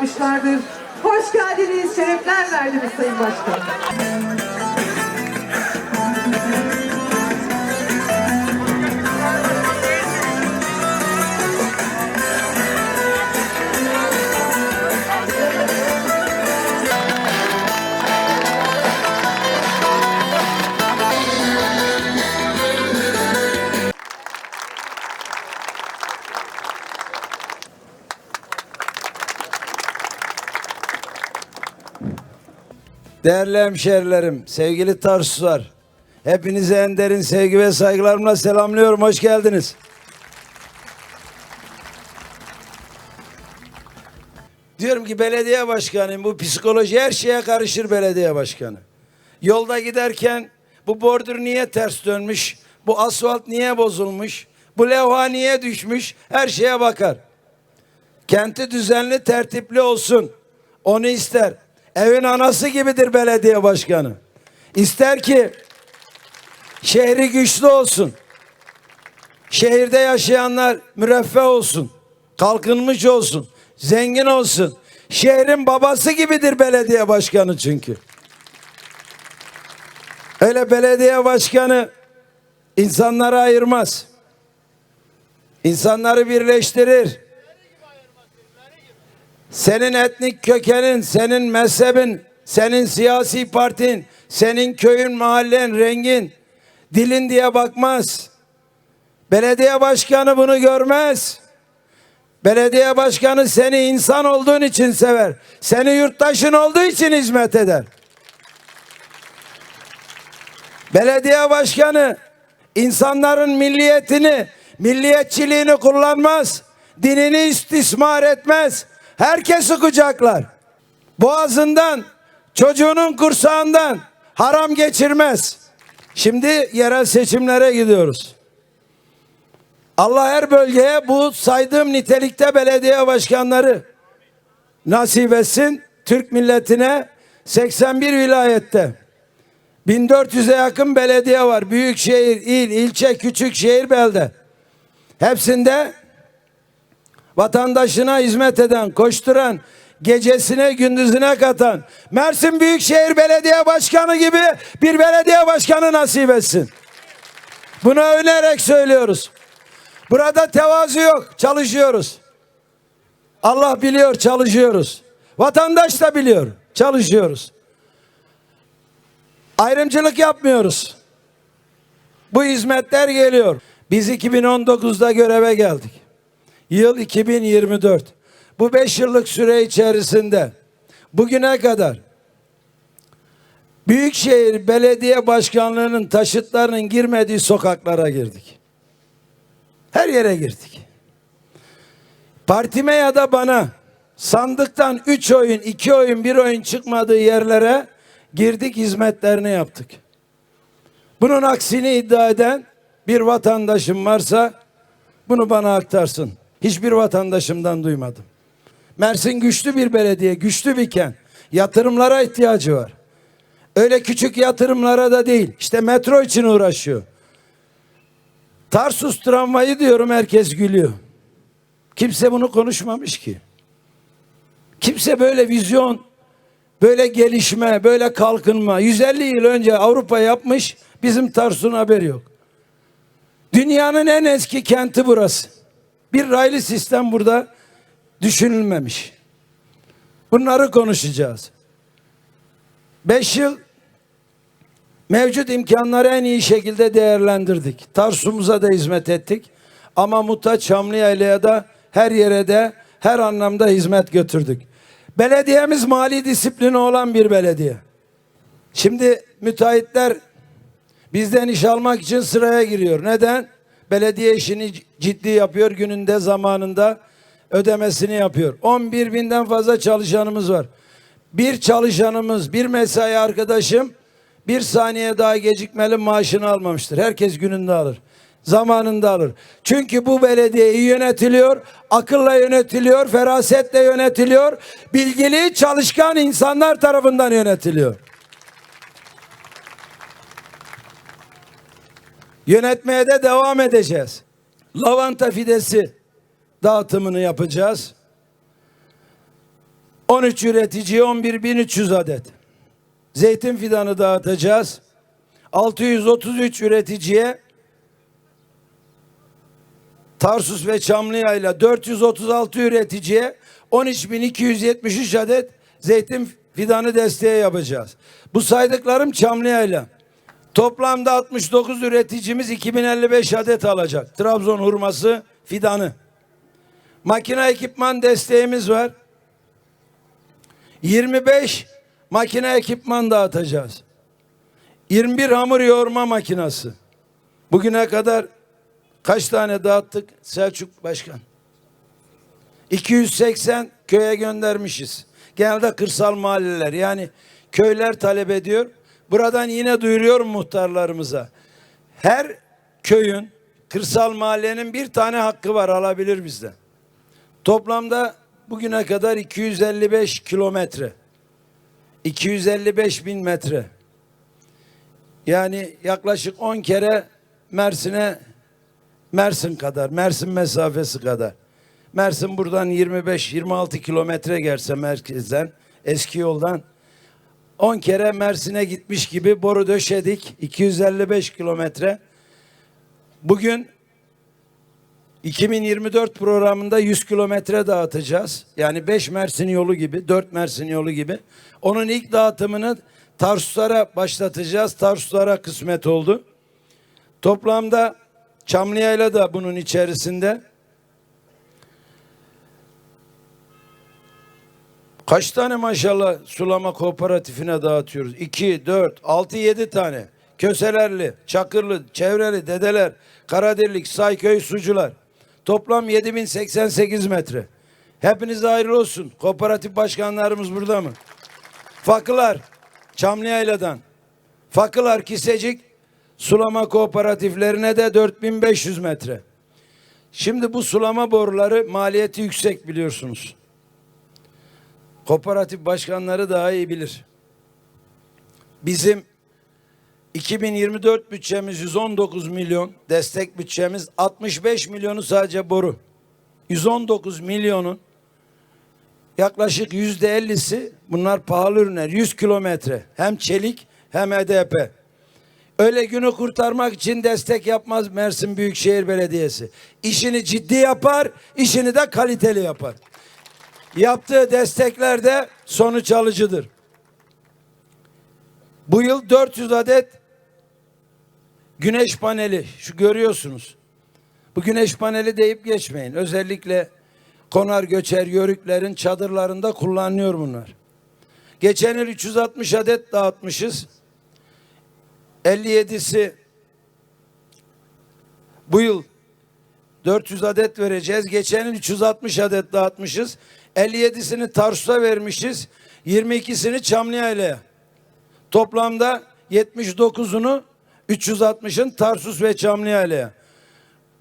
yapmışlardır. Hoş geldiniz, şerefler verdiniz Sayın Başkan. Değerli hemşerilerim, sevgili Tarsuslar, hepinize en derin sevgi ve saygılarımla selamlıyorum. Hoş geldiniz. Diyorum ki belediye başkanıyım. Bu psikoloji her şeye karışır belediye başkanı. Yolda giderken bu bordür niye ters dönmüş? Bu asfalt niye bozulmuş? Bu levha niye düşmüş? Her şeye bakar. Kenti düzenli tertipli olsun. Onu ister. Evin anası gibidir belediye başkanı. İster ki şehri güçlü olsun. Şehirde yaşayanlar müreffeh olsun. Kalkınmış olsun. Zengin olsun. Şehrin babası gibidir belediye başkanı çünkü. Öyle belediye başkanı insanları ayırmaz. İnsanları birleştirir. Senin etnik kökenin, senin mezhebin, senin siyasi partin, senin köyün, mahallen, rengin, dilin diye bakmaz. Belediye başkanı bunu görmez. Belediye başkanı seni insan olduğun için sever. Seni yurttaşın olduğu için hizmet eder. Belediye başkanı insanların milliyetini, milliyetçiliğini kullanmaz. Dinini istismar etmez. Herkesi kucaklar. Boğazından, çocuğunun kursağından haram geçirmez. Şimdi yerel seçimlere gidiyoruz. Allah her bölgeye bu saydığım nitelikte belediye başkanları nasip etsin. Türk milletine 81 vilayette 1400'e yakın belediye var. Büyükşehir, il, ilçe, küçük şehir, belde. Hepsinde vatandaşına hizmet eden, koşturan, gecesine gündüzüne katan Mersin Büyükşehir Belediye Başkanı gibi bir belediye başkanı nasip etsin. Bunu övünerek söylüyoruz. Burada tevazu yok, çalışıyoruz. Allah biliyor, çalışıyoruz. Vatandaş da biliyor, çalışıyoruz. Ayrımcılık yapmıyoruz. Bu hizmetler geliyor. Biz 2019'da göreve geldik. Yıl 2024. Bu beş yıllık süre içerisinde bugüne kadar Büyükşehir Belediye Başkanlığı'nın taşıtlarının girmediği sokaklara girdik. Her yere girdik. Partime ya da bana sandıktan üç oyun, iki oyun, bir oyun çıkmadığı yerlere girdik hizmetlerini yaptık. Bunun aksini iddia eden bir vatandaşım varsa bunu bana aktarsın. Hiçbir vatandaşımdan duymadım. Mersin güçlü bir belediye, güçlü bir kent. Yatırımlara ihtiyacı var. Öyle küçük yatırımlara da değil. İşte metro için uğraşıyor. Tarsus tramvayı diyorum herkes gülüyor. Kimse bunu konuşmamış ki. Kimse böyle vizyon, böyle gelişme, böyle kalkınma 150 yıl önce Avrupa yapmış, bizim Tarsus'un haberi yok. Dünyanın en eski kenti burası. Bir raylı sistem burada düşünülmemiş. Bunları konuşacağız. Beş yıl mevcut imkanları en iyi şekilde değerlendirdik. Tarsus'umuza da hizmet ettik. Ama Muta, Çamlıyayla'ya da her yere de her anlamda hizmet götürdük. Belediyemiz mali disiplini olan bir belediye. Şimdi müteahhitler bizden iş almak için sıraya giriyor. Neden? Belediye işini ciddi yapıyor gününde zamanında ödemesini yapıyor. 11 binden fazla çalışanımız var. Bir çalışanımız, bir mesai arkadaşım bir saniye daha gecikmeli maaşını almamıştır. Herkes gününde alır. Zamanında alır. Çünkü bu belediye iyi yönetiliyor, akılla yönetiliyor, ferasetle yönetiliyor, bilgili, çalışkan insanlar tarafından yönetiliyor. Yönetmeye de devam edeceğiz. Lavanta fidesi dağıtımını yapacağız. 13 üreticiye 11.300 adet. Zeytin fidanı dağıtacağız. 633 üreticiye Tarsus ve Çamlıya'yla 436 üreticiye 13.273 adet zeytin fidanı desteği yapacağız. Bu saydıklarım Çamlıya'yla. Toplamda 69 üreticimiz 2055 adet alacak. Trabzon hurması fidanı. Makine ekipman desteğimiz var. 25 makine ekipman dağıtacağız. 21 hamur yoğurma makinası. Bugüne kadar kaç tane dağıttık Selçuk Başkan? 280 köye göndermişiz. Genelde kırsal mahalleler yani köyler talep ediyor. Buradan yine duyuruyorum muhtarlarımıza. Her köyün kırsal mahallenin bir tane hakkı var alabilir bizden. Toplamda bugüne kadar 255 kilometre. 255 bin metre. Yani yaklaşık 10 kere Mersin'e Mersin kadar, Mersin mesafesi kadar. Mersin buradan 25-26 kilometre gelse merkezden, eski yoldan 10 kere Mersin'e gitmiş gibi boru döşedik. 255 kilometre. Bugün 2024 programında 100 kilometre dağıtacağız. Yani 5 Mersin yolu gibi, 4 Mersin yolu gibi. Onun ilk dağıtımını Tarsuslara başlatacağız. Tarsuslara kısmet oldu. Toplamda Çamlıya'yla da bunun içerisinde. Kaç tane maşallah sulama kooperatifine dağıtıyoruz? 2, 4, 6, 7 tane. Köselerli, Çakırlı, Çevreli, Dedeler, Karadirlik, Sayköy, Sucular. Toplam 7088 metre. Hepinize hayırlı olsun. Kooperatif başkanlarımız burada mı? Fakılar, Çamlıyayla'dan. Fakılar, Kisecik, sulama kooperatiflerine de 4500 metre. Şimdi bu sulama boruları maliyeti yüksek biliyorsunuz. Kooperatif başkanları daha iyi bilir. Bizim 2024 bütçemiz 119 milyon, destek bütçemiz 65 milyonu sadece boru. 119 milyonun yaklaşık yüzde ellisi bunlar pahalı ürünler. 100 kilometre hem çelik hem HDP. Öyle günü kurtarmak için destek yapmaz Mersin Büyükşehir Belediyesi. İşini ciddi yapar, işini de kaliteli yapar. Yaptığı destekler de sonuç alıcıdır. Bu yıl 400 adet güneş paneli şu görüyorsunuz. Bu güneş paneli deyip geçmeyin. Özellikle konar göçer yörüklerin çadırlarında kullanılıyor bunlar. Geçen yıl 360 adet dağıtmışız. 57'si bu yıl 400 adet vereceğiz. Geçen yıl 360 adet dağıtmışız. 57'sini Tarsus'a vermişiz. 22'sini Çamlıyayla'ya. Toplamda 79'unu 360'ın Tarsus ve Çamlıyayla'ya.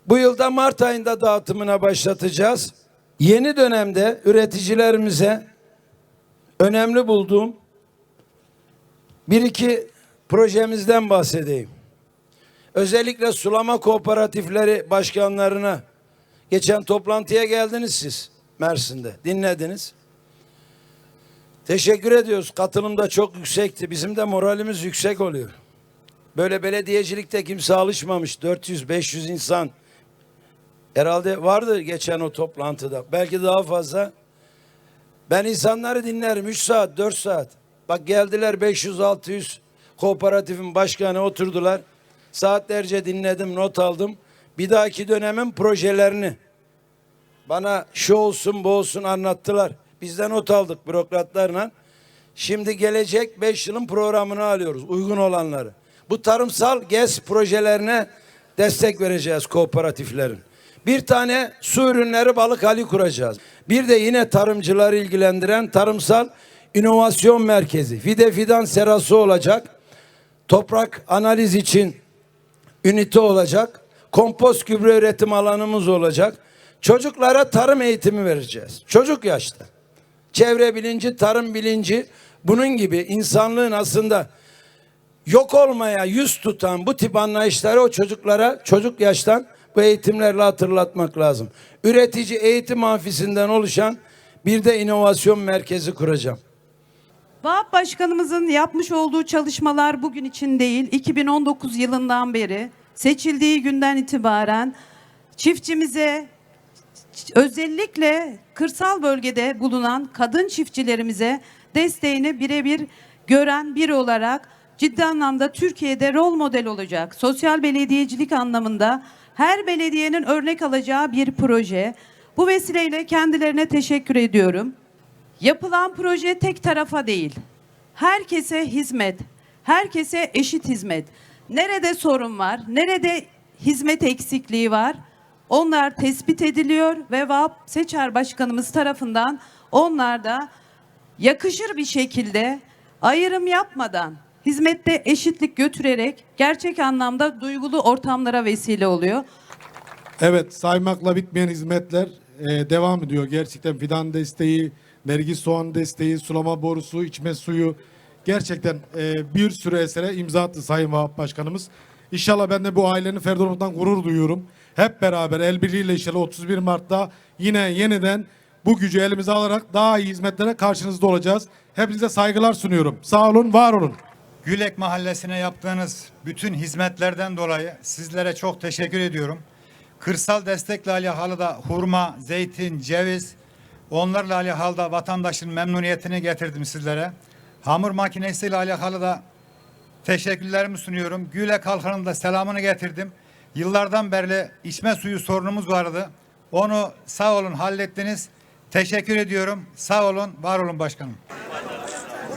Bu yılda Mart ayında dağıtımına başlatacağız. Yeni dönemde üreticilerimize önemli bulduğum bir iki projemizden bahsedeyim. Özellikle sulama kooperatifleri başkanlarına geçen toplantıya geldiniz siz Mersin'de. Dinlediniz. Teşekkür ediyoruz. Katılım da çok yüksekti. Bizim de moralimiz yüksek oluyor. Böyle belediyecilikte kimse alışmamış. 400-500 insan. Herhalde vardı geçen o toplantıda. Belki daha fazla. Ben insanları dinlerim. 3 saat, 4 saat. Bak geldiler 500-600 kooperatifin başkanı oturdular. Saatlerce dinledim, not aldım. Bir dahaki dönemin projelerini bana şu olsun bu olsun anlattılar. Biz de not aldık bürokratlarla. Şimdi gelecek 5 yılın programını alıyoruz. Uygun olanları. Bu tarımsal GES projelerine destek vereceğiz kooperatiflerin. Bir tane su ürünleri balık hali kuracağız. Bir de yine tarımcıları ilgilendiren tarımsal inovasyon merkezi. Fide fidan serası olacak. Toprak analiz için ünite olacak. Kompost gübre üretim alanımız olacak. Çocuklara tarım eğitimi vereceğiz. Çocuk yaşta. Çevre bilinci, tarım bilinci bunun gibi insanlığın aslında yok olmaya yüz tutan bu tip anlayışları o çocuklara çocuk yaştan bu eğitimlerle hatırlatmak lazım. Üretici eğitim amfisinden oluşan Bir de inovasyon merkezi kuracağım. Vahap Başkanımızın yapmış olduğu çalışmalar bugün için değil, 2019 yılından beri seçildiği günden itibaren çiftçimize özellikle kırsal bölgede bulunan kadın çiftçilerimize desteğini birebir gören biri olarak ciddi anlamda Türkiye'de rol model olacak. Sosyal belediyecilik anlamında her belediyenin örnek alacağı bir proje. Bu vesileyle kendilerine teşekkür ediyorum. Yapılan proje tek tarafa değil. Herkese hizmet, herkese eşit hizmet. Nerede sorun var, nerede hizmet eksikliği var? Onlar tespit ediliyor ve VAP Seçer Başkanımız tarafından onlar da yakışır bir şekilde ayrım yapmadan hizmette eşitlik götürerek gerçek anlamda duygulu ortamlara vesile oluyor. Evet saymakla bitmeyen hizmetler e, devam ediyor. Gerçekten fidan desteği, vergi soğan desteği, sulama borusu, içme suyu. Gerçekten e, bir sürü esere imza attı Sayın Vahap Başkanımız. İnşallah ben de bu ailenin ferdi gurur duyuyorum. Hep beraber el birliğiyle inşallah 31 Mart'ta yine yeniden bu gücü elimize alarak daha iyi hizmetlere karşınızda olacağız. Hepinize saygılar sunuyorum. Sağ olun, var olun. Gülek Mahallesi'ne yaptığınız bütün hizmetlerden dolayı sizlere çok teşekkür ediyorum. Kırsal destekle alakalı da hurma, zeytin, ceviz, onlarla alakalı da vatandaşın memnuniyetini getirdim sizlere. Hamur makinesiyle alakalı da teşekkürlerimi sunuyorum. Gülek halkının da selamını getirdim. Yıllardan beri içme suyu sorunumuz vardı. Onu sağ olun hallettiniz. Teşekkür ediyorum. Sağ olun, var olun başkanım.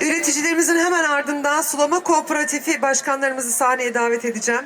Üreticilerimizin hemen ardından sulama kooperatifi başkanlarımızı sahneye davet edeceğim.